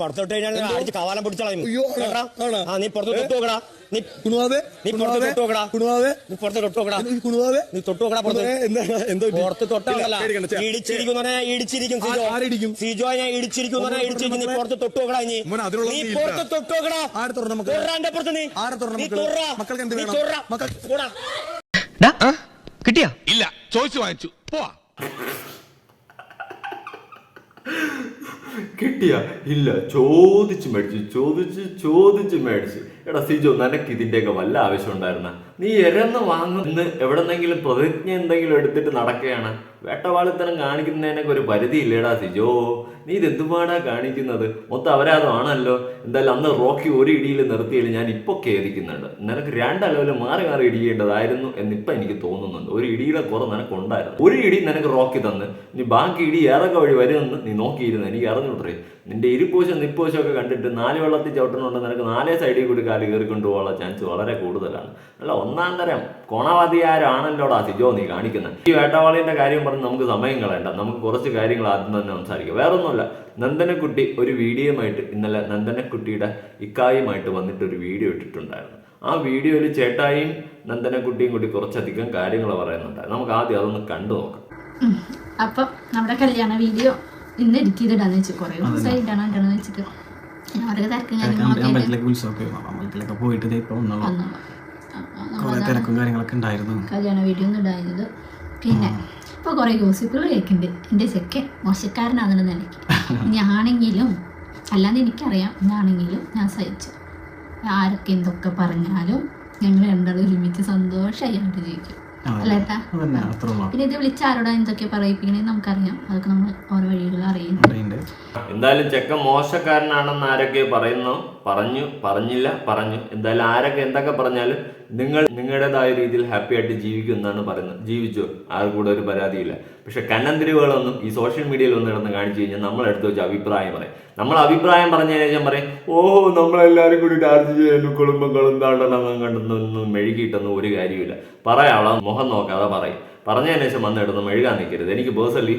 പുറത്തോട്ട് കഴിഞ്ഞാൽ അടിച്ച് കവാലം പിടിച്ചളയും അയ്യോ, ആണോ? ആ നീ പുറത്ത് തൊട്ട് നോക്കടാ. നീ കുണുവാവേ നീ പുറത്ത് തൊട്ട് നോക്കടാ. കുണുവാവേ. നീ പുറത്ത് തൊട്ട് നോക്കടാ. കുണുവാവേ. നീ തൊട്ട് നോക്കടാ പുറത്ത്? പുറത്ത് ഇടിച്ചിരിക്കും സിജോ? ഞാൻ നീ പുറത്ത് തൊട്ട് നോക്കടാ നീ നീ പുറത്ത്. തൊട്ട് നോക്കടാ? പുറത്ത് നീ. നീ. കിട്ടിയാ? ഇല്ല ചോദിച്ചു വാങ്ങിച്ചു. പോവാ. കിട്ടിയ? ഇല്ല ചോദിച്ച് മേടിച്ചു ചോദിച്ച് ചോദിച്ച് മേടിച്ചു. എടാ സിജോ നിനക്ക് ഇതിന്റെയൊക്കെ വല്ല ആവശ്യം ഉണ്ടായിരുന്ന? നീ എരന്ന് വാങ്ങുന്ന എവിടെന്നെങ്കിലും പ്രതിജ്ഞ എന്തെങ്കിലും എടുത്തിട്ട് നടക്കുകയാണ്. വേട്ടവാളിത്തനം കാണിക്കുന്നതിനൊക്കെ ഒരു പരിധിയില്ലേടാ സിജോ. നീ ഇത് എന്തുപാടാ കാണിക്കുന്നത്? മൊത്തം അപരാധമാണല്ലോ എന്തായാലും അന്ന് റോക്കി ഒരു ഇടിയിൽ നിർത്തിയില്ല ഞാൻ ഇപ്പൊ ഖേദിക്കുന്നുണ്ട്. നിനക്ക് രണ്ടലവിൽ മാറി മാറി ഇടിയേണ്ടതായിരുന്നു എന്നിപ്പം എനിക്ക് തോന്നുന്നുണ്ട്. ഒരു ഇടിയുടെ കുറവ് നിനക്ക് ഉണ്ടായിരുന്നു ഒരു ഇടി നിനക്ക് റോക്കി തന്ന്. ഇനി ബാക്കി ഇടി ഏതൊക്കെ വഴി വരുമെന്ന് നീ നോക്കിയിരുന്നു. എനിക്ക് അറിഞ്ഞുവിട്ടേ നിന്റെ ഇരുപ്പോശം നിപ്പോശം ഒക്കെ കണ്ടിട്ട് നാല് വെള്ളത്തിൽ ചവിട്ടണമുണ്ട് നിനക്ക് നാലേ സൈഡിൽ കൂടി കാൽ കയറിക്കൊണ്ട് പോകാനുള്ള ചാൻസ് വളരെ കൂടുതലാണ്. അല്ല ഒന്നാം തരം കോണവാദിയാരാണല്ലോടാ സിജോ നീ കാണിക്കുന്നത് ഈ വേട്ടവാളിന്റെ കാര്യം പറഞ്ഞ് നമുക്ക് സമയം കളയണ്ട. നമുക്ക് കുറച്ച് കാര്യങ്ങൾ ആദ്യം തന്നെ സംസാരിക്കാം. വേറെ ഒന്നുമല്ല നന്ദനക്കുട്ടി ഒരു വീഡിയോയുമായിട്ട് ഇന്നലെ നന്ദനക്കുട്ടിയുടെ ഇക്കായുമായിട്ട് വന്നിട്ട് ഒരു വീഡിയോ ഇട്ടിട്ടുണ്ടായിരുന്നു. ആ വീഡിയോയിൽ ചേട്ടായും നന്ദനക്കുട്ടിയും കൂടി കുറച്ചധികം കാര്യങ്ങൾ പറയുന്നുണ്ടായിരുന്നു. നമുക്ക് ആദ്യം അതൊന്ന് കണ്ടു നോക്കാം. അപ്പൊ നമ്മുടെ കല്യാണ വീഡിയോ ഇന്ന് എഡിറ്റ് ചെയ്തിടാന്ന് വെച്ചു കുറേ ദിവസമായി ഇടണം ഇടണം വെച്ചിട്ട് ഓരോ തിരക്കും കാര്യങ്ങളൊക്കെ പോയിട്ട് തിരക്കും കാര്യങ്ങളൊക്കെ ഉണ്ടായിരുന്നു. കല്യാണ വീഡിയോ ഒന്നും ഇടാഞ്ഞത്. പിന്നെ ഇപ്പൊ കുറെ ഗോസിപ്പുകൾ കേൾക്കുന്നുണ്ട് എന്റെ ചെക്കൻ മോശക്കാരനാണെന്ന് നിലയ്ക്ക്. ഞാണെങ്കിലും അല്ലാതെ എനിക്കറിയാം ഞാണെങ്കിലും ഞാൻ സഹിച്ചു. ആരൊക്കെ എന്തൊക്കെ പറഞ്ഞാലും ഞങ്ങൾ രണ്ടാളും ഒരുമിച്ച് സന്തോഷമായിട്ട് ജീവിക്കും. അല്ലേട്ടാ പിന്നെ ഇത് വിളിച്ച ആരോടാ എന്തൊക്കെ പറയിപ്പിക്കണേ നമുക്കറിയാം. അതൊക്കെ നമ്മൾ ഓരോ വഴികൾ അറിയുന്നുണ്ട്. എന്തായാലും ചെക്കൻ മോശക്കാരനാണെന്ന് ആരൊക്കെ പറയുന്നു. പറഞ്ഞു പറഞ്ഞില്ല പറഞ്ഞു. എന്തായാലും ആരൊക്കെ എന്തൊക്കെ പറഞ്ഞാലും നിങ്ങൾ നിങ്ങളുടേതായ രീതിയിൽ ഹാപ്പി ആയിട്ട് ജീവിക്കും എന്നാണ് പറയുന്നത്. ജീവിച്ചു? ആർക്കൂടെ കൂടെ ഒരു പരാതിയില്ല. പക്ഷെ കന്നന്തിരിവുകളൊന്നും ഈ സോഷ്യൽ മീഡിയയിൽ ഒന്ന് കിടന്ന് കാണിച്ചു കഴിഞ്ഞാൽ നമ്മൾ എടുത്തു വെച്ച് അഭിപ്രായം പറയും. നമ്മൾ അഭിപ്രായം പറഞ്ഞതിന് ശേഷം പറയും ഓ നമ്മളെല്ലാവരും കൂടി ചാർജ് ചെയ്യുന്നു കുടുംബങ്ങളും താണ്ടണം കണ്ടെന്നൊന്നും മെഴുകിയിട്ടൊന്നും ഒരു കാര്യമില്ല പറയാനുള്ള മുഖം നോക്കാതെ പറയും. പറഞ്ഞതിന് ശേഷം വന്ന് ഇടുന്ന് മെഴുകാൻ നിൽക്കരുത്. എനിക്ക് പേഴ്സണലി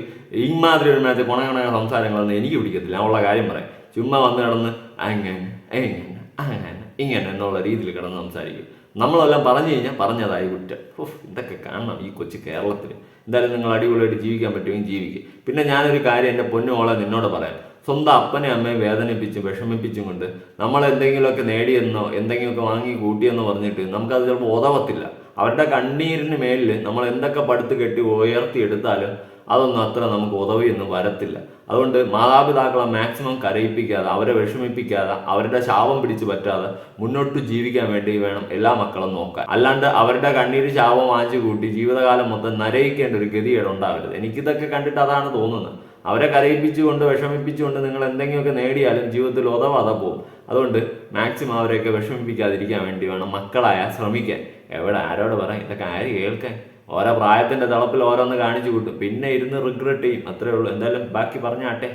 ഇമാതിരി ഒരു മേത്തെ കൊണകണ സംസാരങ്ങളൊന്നും എനിക്ക് പിടിക്കത്തില്ല. ഉള്ള കാര്യം പറയാം. ചുമ്മാ വന്ന് കിടന്ന് അങ്ങനെ എങ്ങനെ അങ്ങനെ ഇങ്ങനെ എന്നുള്ള രീതിയിൽ കിടന്ന് സംസാരിക്കും. നമ്മളെല്ലാം പറഞ്ഞു കഴിഞ്ഞാൽ പറഞ്ഞതായി കുറ്റം. ഉഫ്, ഇതൊക്കെ കാണണം ഈ കൊച്ചു കേരളത്തിൽ എന്തായാലും നിങ്ങൾ അടിപൊളിയായിട്ട് ജീവിക്കാൻ പറ്റുമെങ്കിൽ ജീവിക്കും. പിന്നെ ഞാനൊരു കാര്യം എന്റെ പൊന്നുമോളെ നിന്നോട് പറയാം. സ്വന്തം അപ്പനെ അമ്മയെ വേദനിപ്പിച്ചും വിഷമിപ്പിച്ചും കൊണ്ട് നമ്മൾ എന്തെങ്കിലുമൊക്കെ നേടിയെന്നോ എന്തെങ്കിലുമൊക്കെ വാങ്ങി കൂട്ടിയെന്നോ പറഞ്ഞിട്ട് നമുക്കത് ചിലപ്പോൾ ഉതവത്തില്ല. അവരുടെ കണ്ണീരിന് മേലിൽ നമ്മൾ എന്തൊക്കെ പടുത്ത് കെട്ടി ഉയർത്തിയെടുത്താലും അതൊന്നും അത്ര നമുക്ക് ഉദവിയൊന്നും വരത്തില്ല. അതുകൊണ്ട് മാതാപിതാക്കളെ മാക്സിമം കരയിപ്പിക്കാതെ അവരെ വിഷമിപ്പിക്കാതെ അവരുടെ ശാപം പിടിച്ചു പറ്റാതെ മുന്നോട്ട് ജീവിക്കാൻ വേണ്ടി വേണം എല്ലാ മക്കളും നോക്കാൻ. അല്ലാണ്ട് അവരുടെ കണ്ണീര് ശാപം വാങ്ങിച്ചു കൂട്ടി ജീവിതകാലം മൊത്തം നരയിക്കേണ്ട ഒരു ഗതികേട് ഉണ്ടാവരുത്. എനിക്കിതൊക്കെ കണ്ടിട്ട് അതാണ് തോന്നുന്നത്. അവരെ കരയിപ്പിച്ചുകൊണ്ട് വിഷമിപ്പിച്ചുകൊണ്ട് നിങ്ങൾ എന്തെങ്കിലുമൊക്കെ നേടിയാലും ജീവിതത്തിൽ ഉതവാതെ പോകും. അതുകൊണ്ട് മാക്സിമം അവരെയൊക്കെ വിഷമിപ്പിക്കാതിരിക്കാൻ വേണ്ടി വേണം മക്കളായ ശ്രമിക്കാൻ. എവിടെ ആരോട് പറയാം ഇതൊക്കെ ആര് കേൾക്കാൻ? ഓരോ പ്രായത്തിന്റെ തളപ്പിൽ ഓരോന്ന് കാണിച്ചു കിട്ടും. പിന്നെ ഇരുന്ന് റിഗ്രറ്റ് ചെയ്യും. അത്രേ ഉള്ളൂ. എന്തായാലും ബാക്കി പറഞ്ഞാട്ടെ.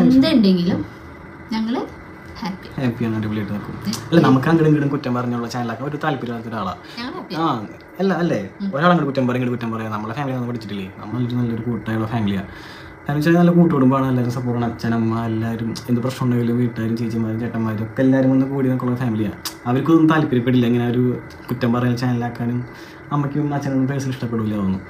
എന്തുണ്ടെങ്കിലും ഞങ്ങൾ ഹാപ്പി ഹാപ്പിയാണ് അടിപൊളിയായിട്ട് നിൽക്കും അല്ല നമുക്ക് അങ്ങോട്ടും ഇങ്ങോട്ടും കുറ്റം പറഞ്ഞുള്ള ചാനലൊക്കെ ഒരു താല്പര്യമില്ലാത്ത ആ അല്ല അല്ലേ? ഒരാളങ്ങോട്ട് കുറ്റം പറയും ഇങ്ങോട്ട് കുറ്റം പറയാം. നമ്മളെ ഫാമിലി പഠിച്ചിട്ടില്ലേ? നമ്മളൊരു നല്ലൊരു കൂട്ടായുള്ള ഫാമിലിയാണ് കാരണം വെച്ചാൽ നല്ല കൂട്ടുകുടുംബമാണ് എല്ലാവരും സപ്പോർട്ടാണ് അച്ഛനമ്മ എല്ലാവരും എന്ത് പ്രശ്നം ഉണ്ടെങ്കിലും വീട്ടുകാരും ചേച്ചിമാരും ചേട്ടന്മാരും ഒക്കെ എല്ലാവരും ഒന്ന് കൂടി നിൽക്കുന്ന ഫാമിലിയാണ് അവർക്കൊന്നും താല്പര്യപ്പെടില്ല ഇങ്ങനെ ഒരു കുറ്റം പറയൽ ചാനലാക്കാനും അമ്മയ്ക്കും അച്ഛനും പേഴ്സൺ ഇഷ്ടപ്പെടില്ല തോന്നും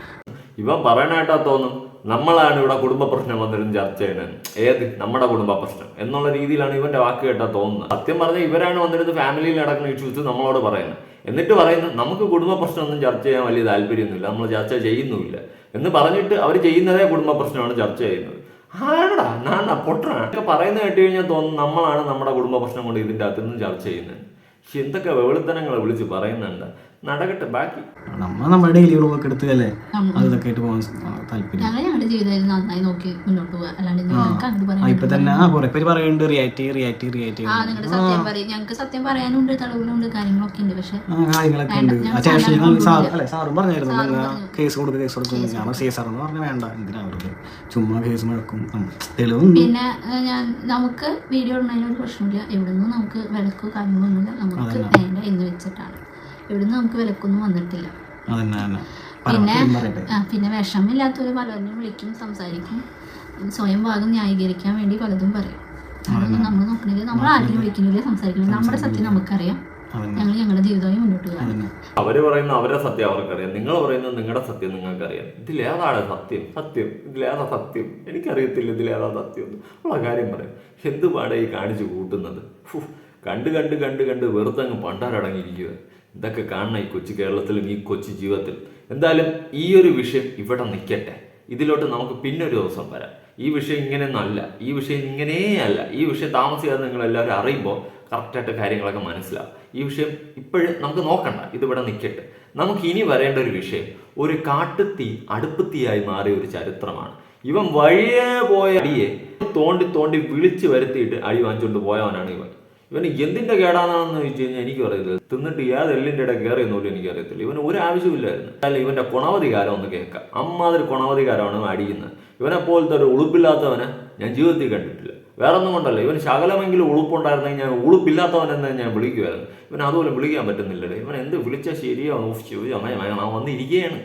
ഇവ പറയണായിട്ടാ തോന്നും. നമ്മളാണ് ഇവിടെ കുടുംബ പ്രശ്നം വന്നിരുന്ന് ചർച്ച ചെയ്യുന്നത്. ഏത് നമ്മുടെ കുടുംബ പ്രശ്നം എന്നുള്ള രീതിയിലാണ് ഇവന്റെ വാക്ക് കേട്ടാ തോന്നുന്നത്. സത്യം പറഞ്ഞാൽ ഇവരാണ് വന്നിരുന്ന് ഫാമിലിയിൽ നടക്കുന്ന ഇഷ്യൂസ് നമ്മളോട് പറയുന്നത്. എന്നിട്ട് പറയുന്നത് നമുക്ക് കുടുംബ പ്രശ്നമൊന്നും ചർച്ച ചെയ്യാൻ വലിയ താല്പര്യമൊന്നുമില്ല. നമ്മൾ ചർച്ച ചെയ്യുന്നുമില്ല. എന്ന് പറഞ്ഞിട്ട് അവർ ചെയ്യുന്നതേ കുടുംബ പ്രശ്നമാണ് ചർച്ച ചെയ്യുന്നത്. ആടാ നാണ പൊട്ടണ ഒക്കെ പറയുന്നത് കേട്ട് കഴിഞ്ഞാൽ തോന്നുന്നു നമ്മളാണ് നമ്മുടെ കുടുംബ പ്രശ്നം കൊണ്ട് ഇതിന്റെ അകത്തുനിന്ന് ചർച്ച ചെയ്യുന്നത്. പക്ഷെ എന്തൊക്കെ വെളുത്തനങ്ങളെ വിളിച്ച് പറയുന്നുണ്ട് നടക്കട്ടെ ബാക്കി. നമ്മൾ നമ്മുടെ ഡെയിലി റൂമൊക്കെ എടുത്ത് അല്ലേ അത് ഇതൊക്കെ ആയിട്ട് പോകാൻ താല്പര്യം. ഇപ്പൊ തന്നെ ആ കുറെ പേര് പറയുന്നുണ്ട് റിയാക്ട് റിയാക്ട് റിയാക്ട് ആ നിങ്ങളുടെ സത്യം പറയും. ഞങ്ങൾക്ക് സത്യം പറയാനുണ്ട് തെളിവുകളുണ്ട് കാര്യങ്ങളൊക്കെ ഉണ്ട് പക്ഷേ കാര്യങ്ങളൊക്കെ ഉണ്ട്. അല്ലെ സാറും പറഞ്ഞായിരുന്നു കേസ് കൊടുക്കുക കേസ് കൊടുക്കും ഞാൻ സി സാർ എന്ന് പറഞ്ഞാൽ വേണ്ട എന്തിനാ അവർക്ക് ചുമ്മാ കേസ് മുഴക്കും. തെളിവുണ്ട്. പിന്നെ ഞാൻ നമുക്ക് വീഡിയോ ഇടുന്നതിന് ഒരു പ്രശ്നമില്ല. ഇവിടുന്ന് നമുക്ക് വിളക്കോ കാര്യങ്ങളൊന്നുമില്ല നമുക്ക് വേണ്ട എന്ന് വെച്ചിട്ടാണ്. ഇവിടുന്ന് നമുക്ക് വിലക്കൊന്നും വന്നിട്ടില്ല. പിന്നെ പിന്നെ വിഷമില്ലാത്തവർ പലരും വിളിക്കും സംസാരിക്കും. സ്വയം ഭാഗം ന്യായീകരിക്കാൻ വേണ്ടി പലതും പറയും. അതൊന്നും നമ്മൾ നോക്കണില്ല. നമ്മൾ ആരെയും വിളിക്കുന്നില്ല സംസാരിക്കുന്നില്ല. നമ്മുടെ സത്യം നമുക്കറിയാം. ഞങ്ങൾ ഞങ്ങളുടെ ജീവിതമായി മുന്നോട്ട് പോകാം. അവർ പറയുന്ന അവരുടെ സത്യം അവർക്കറിയാം. നിങ്ങൾ പറയുന്നത് നിങ്ങളുടെ സത്യം നിങ്ങൾക്കറിയാം. ഇതിലേതാണ് സത്യം? സത്യം. ഇതിലേതാ സത്യം? എനിക്കറിയത്തില്ല ഇതിലേതാ സത്യം. ഉള്ള കാര്യം പറയാം. എന്തുപാടെ ഈ കാണിച്ചു കൂട്ടുന്നത്? കണ്ട് കണ്ട് കണ്ട് കണ്ട് വെറുതെ അങ്ങ് പണ്ടാരടങ്ങിയിരിക്കുക ഇതൊക്കെ കാണണം ഈ കൊച്ചു കേരളത്തിലും ഈ കൊച്ചു ജീവിതത്തിൽ. എന്തായാലും ഈ ഒരു വിഷയം ഇവിടെ നിൽക്കട്ടെ. ഇതിലോട്ട് നമുക്ക് പിന്നെ ഒരു ദിവസം വരാം. ഈ വിഷയം ഇങ്ങനെ നല്ല ഈ വിഷയം ഇങ്ങനേ അല്ല ഈ വിഷയം താമസിക്കാതെ നിങ്ങൾ എല്ലാവരും അറിയുമ്പോൾ കറക്റ്റായിട്ട് കാര്യങ്ങളൊക്കെ മനസ്സിലാവും. ഈ വിഷയം ഇപ്പോഴും നമുക്ക് നോക്കണ്ട. ഇതിവിടെ നിൽക്കട്ടെ. നമുക്ക് ഇനി വരേണ്ട ഒരു വിഷയം ഒരു കാട്ടുത്തീ അടുപ്പത്തീയായി മാറിയ ഒരു ചരിത്രമാണ്. ഇവൻ വഴിയേ പോയ അടിയെ തോണ്ടി തോണ്ടി വിളിച്ചു വരുത്തിയിട്ട് അടി വാങ്ങിച്ചുകൊണ്ട് പോയവനാണ് ഇവൻ. ഇവന് എന്തിന്റെ കേടാണെന്ന് ചോദിച്ചു കഴിഞ്ഞാൽ എനിക്ക് അറിയത്തില്ല. തിന്നിട്ട് ഏത് എല്ലിന്റെ ഇടയിൽ എനിക്ക് അറിയത്തില്ല. ഇവന് ഒരു ആവശ്യമില്ലായിരുന്നു അല്ല ഇവന്റെ കുണവധികാരം ഒന്ന് കേൾക്കാം. അമ്മാതിരി കുണവധികാരമാണ് അടിക്കുന്നത്. ഇവനെ പോലത്തെ ഒരു ഉളുപ്പില്ലാത്തവനെ ഞാൻ ജീവിതത്തിൽ കണ്ടിട്ടില്ല. വേറെ ഒന്നും കൊണ്ടല്ല. ഇവൻ ശകലമെങ്കിലും ഉളുപ്പുണ്ടായിരുന്നെങ്കിൽ ഞാൻ ഉളുപ്പില്ലാത്തവനെന്ന് ഞാൻ വിളിക്കുമായിരുന്നു. ഇവൻ അതുപോലെ വിളിക്കാൻ പറ്റുന്നില്ലല്ലേ ഇവൻ എന്ത് വിളിച്ചാൽ ശരിയോ? അമ്മ അവൻ വന്നിരിക്കുകയാണ്.